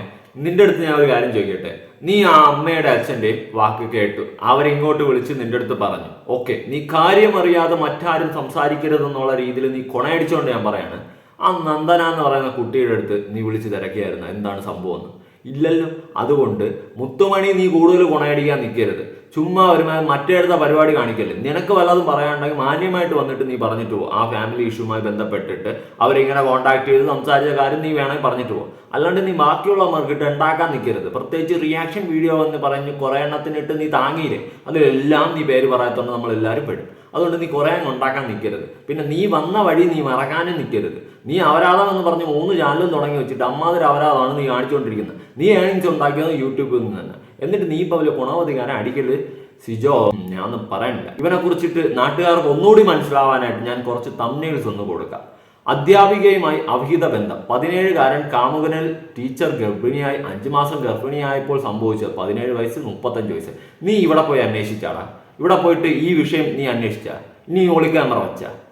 നിന്റെ അടുത്ത് ഞാൻ ഒരു കാര്യം ചോദിക്കട്ടെ? നീ ആ അമ്മയുടെ അച്ഛന്റെ വാക്ക് കേട്ടു. അവരിങ്ങോട്ട് വിളിച്ച് നിന്റെ അടുത്ത് പറഞ്ഞു. ഓക്കെ നീ കാര്യം അറിയാതെ മറ്റാരും സംസാരിക്കരുതെന്നുള്ള രീതിയിൽ നീ കൊണയടിച്ചോണ്ട് ഞാൻ പറയാണ്. ആ നന്ദന എന്ന് പറയുന്ന കുട്ടിയുടെ അടുത്ത് നീ വിളിച്ച് തിരക്കിയായിരുന്നു? എന്താണ് സംഭവം ഇല്ലല്ലോ. അതുകൊണ്ട് മുത്തുമണി നീ കൂടുതൽ കൊണയടിക്കാൻ നിൽക്കരുത്. ചുമ്മാ ഒരു മറ്റേടുത്ത പരിപാടി കാണിക്കല്ലേ? നിനക്ക് വല്ലതും പറയാനുണ്ടെങ്കിൽ മാന്യമായിട്ട് വന്നിട്ട് നീ പറഞ്ഞിട്ട് പോകും ആ ഫാമിലി ഇഷ്യൂമായി ബന്ധപ്പെട്ടിട്ട് അവരിങ്ങനെ കോൺടാക്ട് ചെയ്ത് സംസാരിച്ച കാര്യം നീ വേണമെങ്കിൽ പറഞ്ഞിട്ട് പോകും അല്ലാണ്ട് നീ ബാക്കിയുള്ളവർക്ക് ഉണ്ടാക്കാൻ നിൽക്കരുത് പ്രത്യേകിച്ച് റിയാക്ഷൻ വീഡിയോ എന്ന് പറഞ്ഞ് കുറേ എണ്ണത്തിനിട്ട് നീ താങ്ങിയില്ലേ? അതിലെല്ലാം നീ പേര് പറയാത്തോണ്ട് നമ്മൾ എല്ലാവരും പെടും. അതുകൊണ്ട് നീ കുറേ അങ്ങ് ഉണ്ടാക്കാൻ നിൽക്കരുത് പിന്നെ നീ വന്ന വഴി നീ മറക്കാനും നിൽക്കരുത് നീ അവരാധം എന്ന് പറഞ്ഞ് മൂന്ന് ചാനലും തുടങ്ങി വെച്ചിട്ട് അമ്മാതിരി അവരാധമാണ് നീ കാണിച്ചുകൊണ്ടിരിക്കുന്നത് നീ ഏണിങ്സ് ഉണ്ടാക്കിയത് യൂട്യൂബിൽ നിന്ന് തന്നെ. എന്നിട്ട് നീ ഇപ്പോൾ വലിയ ഗുണവധികാരം അടിക്കൽ? സിജോ ഞാൻ ഒന്നും പറയണില്ല ഇവനെ കുറിച്ചിട്ട് നാട്ടുകാർക്ക് ഒന്നുകൂടി മനസ്സിലാവാനായിട്ട് ഞാൻ കുറച്ച് തമ്മിൽസ് ഒന്ന് കൊടുക്കാം. അധ്യാപികയുമായി അവിഹിത ബന്ധം. പതിനേഴുകാരൻ കാമുകനിൽ ടീച്ചർ ഗർഭിണിയായി അഞ്ചു മാസം ഗർഭിണിയായപ്പോൾ സംഭവിച്ചത് പതിനേഴ് വയസ്സ് മുപ്പത്തഞ്ച് വയസ്സ്. നീ ഇവിടെ പോയി അന്വേഷിച്ചാടാ. ഇവിടെ പോയിട്ട് ഈ വിഷയം നീ അന്വേഷിച്ച. നീ ഒളി ക്യാമറ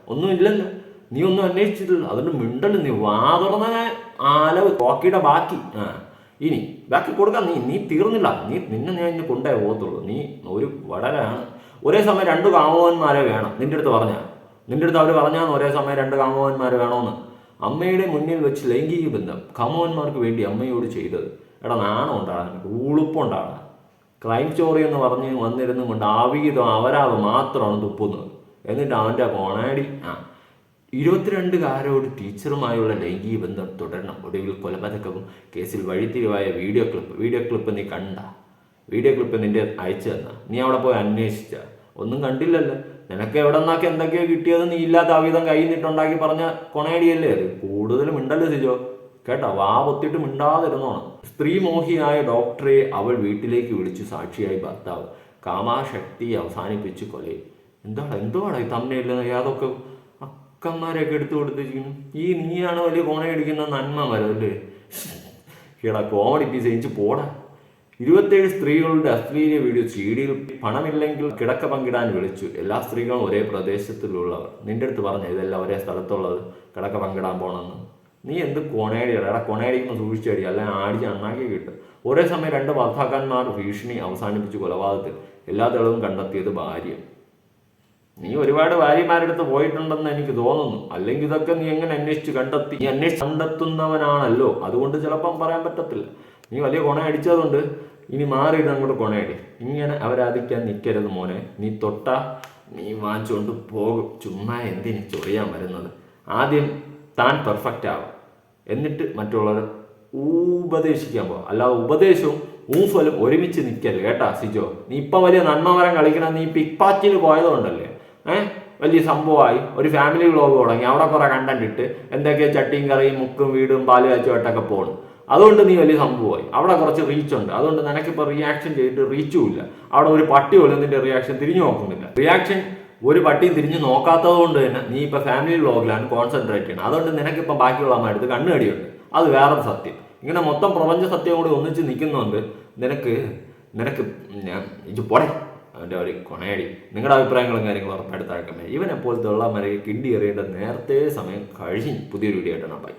ഒന്നും ഇല്ലല്ലോ നീ ഒന്നും അന്വേഷിച്ചിട്ടില്ല. അതുകൊണ്ട് മിണ്ടൽ നീ വാതുറന്ന ആലവ് ബാക്കി. ആ. ഇനി ബാക്കി കൊടുക്കാൻ നീ നീ തീർന്നില്ല. നീ നിന്നെ ഞാൻ ഇന്ന് കൊണ്ടേ പോകത്തുള്ളൂ. നീ ഒരു വടരാണ് ഒരേ സമയം രണ്ട് കാമവന്മാരെ വേണം. നിന്റെ അടുത്ത് പറഞ്ഞാൽ നിന്റെ അടുത്ത് അവർ പറഞ്ഞാന്ന് ഒരേ സമയം രണ്ട് കാമവന്മാർ വേണമെന്ന് അമ്മയുടെ മുന്നിൽ വെച്ച് ലൈംഗിക ബന്ധം. കാമവന്മാർക്ക് വേണ്ടി അമ്മയോട് ചെയ്തത്. എടാ നാണം ഉണ്ടാകാൻ ഉളുപ്പുണ്ടാകാൻ ക്രൈം സ്റ്റോറി എന്ന് പറഞ്ഞ് വന്നിരുന്നു കൊണ്ട് ആവിഹിതം അവരാവ് മാത്രമാണ് തുപ്പുന്നത്. എന്നിട്ട് അവന്റെ കോണാടി ആ. ഇരുപത്തിരണ്ടുകാരോട് ടീച്ചറുമായുള്ള ലൈംഗിക ബന്ധം തുടരണം. ഒടുവിൽ കൊലപാതകവും കേസിൽ വഴിത്തിരിവായ വീഡിയോ ക്ലിപ്പ് വീഡിയോ ക്ലിപ്പ് നീ കണ്ട വീഡിയോ ക്ലിപ്പ് നിന്റെ അയച്ചു തന്ന നീ അവിടെ പോയി അന്വേഷിച്ച. ഒന്നും കണ്ടില്ലല്ലോ. നിനക്ക് എവിടെ നിന്നൊക്കെ എന്തൊക്കെയോ കിട്ടിയത് നീ ഇല്ലാത്ത അവിധം കയ്യിൽ നിന്നുണ്ടാക്കി പറഞ്ഞ കൊണേടിയല്ലേ അത്? കൂടുതലും ഉണ്ടല്ലോ സിജോ? കേട്ടോ വാ പൊത്തിട്ട് മിണ്ടാതിരുന്നോണം. സ്ത്രീ മോഹിയായ ഡോക്ടറെ അവൾ വീട്ടിലേക്ക് വിളിച്ചു സാക്ഷിയായി ഭർത്താവ്. കാമാശക്തി അവസാനിപ്പിച്ച് കൊലയും എന്താണ് എന്തുവാണ് ഈ തമ്മയില്ലെന്ന് യാതൊക്കെ അക്കന്മാരെയൊക്കെ എടുത്തു കൊടുത്തിരിക്കുന്നു ഈ നീയാണ് വലിയ കോണയടിക്കുന്ന നന്മ വരല്ലേ കേടാ കോമഡി പീസ് എനിക്ക് പോടാ. ഇരുപത്തേഴ് സ്ത്രീകളുടെ അശ്ലീല വീഡിയോ ചീടിയിൽ പണമില്ലെങ്കിൽ കിടക്ക പങ്കിടാൻ വിളിച്ചു. എല്ലാ സ്ത്രീകളും ഒരേ പ്രദേശത്തിലുള്ളവർ. നിന്റെ അടുത്ത് പറഞ്ഞു ഇതെല്ലാം ഒരേ സ്ഥലത്തുള്ളത്. കിടക്ക പങ്കിടാൻ പോണെന്ന്. നീ എന്ത് കൊണേടി എടാ കൊണേടിക്കുമ്പോൾ സൂക്ഷിച്ചടി. അല്ല ആടി അണ്ണാക്കി കിട്ടും. ഒരേ സമയം രണ്ട് ഭർത്താക്കന്മാർ ഭീഷണി അവസാനിപ്പിച്ച് കൊലപാതകത്തിൽ എല്ലാ തെളിവും കണ്ടെത്തിയത് ഭാര്യ നീ ഒരുപാട് ഭാര്യമാരുടെ അടുത്ത് പോയിട്ടുണ്ടെന്ന് എനിക്ക് തോന്നുന്നു. അല്ലെങ്കിൽ ഇതൊക്കെ നീ എങ്ങനെ അന്വേഷിച്ച് കണ്ടെത്തി? നീ അന്വേഷിച്ച് കണ്ടെത്തുന്നവനാണല്ലോ. അതുകൊണ്ട് ചിലപ്പം പറയാൻ പറ്റത്തില്ല. നീ വലിയ കൊണ അടിച്ചതുകൊണ്ട് ഇനി മാറിയിട്ട് അങ്ങോട്ട് കൊണയടി. ഇങ്ങനെ അവരാധിക്കാൻ നിൽക്കരുത് മോനെ. നീ തൊട്ട നീ വാങ്ങിച്ചുകൊണ്ട് പോകും. ചുമ്മാ എന്തിനു ചൊറിയാൻ വരുന്നത്? ആദ്യം താൻ പെർഫെക്റ്റ് ആവും. എന്നിട്ട് മറ്റുള്ളവർ ഉപദേശിക്കാൻ പോവാം. അല്ലാതെ ഉപദേശവും ഊഫലും ഒരുമിച്ച് നിൽക്കരുത് കേട്ടാ സിജോ. നീ ഇപ്പം വലിയ നന്മമരം കളിക്കണം നീ പിക് പാറ്റിൽ പോയതുകൊണ്ടല്ലേ? വലിയ സംഭവമായി. ഒരു ഫാമിലി വ്ലോഗ് തുടങ്ങി. അവിടെ കുറെ കണ്ടന്റ് ഇട്ട് എന്തൊക്കെയോ ചട്ടിയും കറിയും മുക്കും വീടും പാൽ കാച്ചുമായിട്ടൊക്കെ പോകണം അതുകൊണ്ട് നീ വലിയ സംഭവമായി. അവിടെ കുറച്ച് റീച്ച് ഉണ്ട്. അതുകൊണ്ട് നിനക്കിപ്പോൾ റിയാക്ഷൻ ചെയ്തിട്ട് റീച്ചും ഇല്ല. അവിടെ ഒരു പട്ടി പോലും നിന്റെ റിയാക്ഷൻ തിരിഞ്ഞു നോക്കുന്നില്ല. റിയാക്ഷൻ ഒരു പട്ടിയും തിരിഞ്ഞു നോക്കാത്തത് കൊണ്ട് തന്നെ നീ ഇപ്പൊ ഫാമിലി വ്ലോഗിലാണ് കോൺസെൻട്രേറ്റ് ചെയ്യണം. അതുകൊണ്ട് നിനക്കിപ്പോൾ ബാക്കിയുള്ള അമ്മ എടുത്ത് കണ്ണുകടിയുണ്ട്. അത് വേറെ സത്യം. ഇങ്ങനെ മൊത്തം പ്രപഞ്ച സത്യം കൂടി ഒന്നിച്ച് നിൽക്കുന്നുണ്ട് നിനക്ക് നിനക്ക് ഞാൻ ഇത് പോടെ അവന്റെ ഒരു കൊണയടി. നിങ്ങളുടെ അഭിപ്രായങ്ങളും കാര്യങ്ങളും ഉറപ്പായിട്ട് താഴെ ഇവനെ പോലത്തെ കിണ്ടി എറിയേണ്ട നേരത്തെ സമയം കഴിഞ്ഞ് പുതിയൊരു വീഡിയോ ആയിട്ടാണ് ബൈ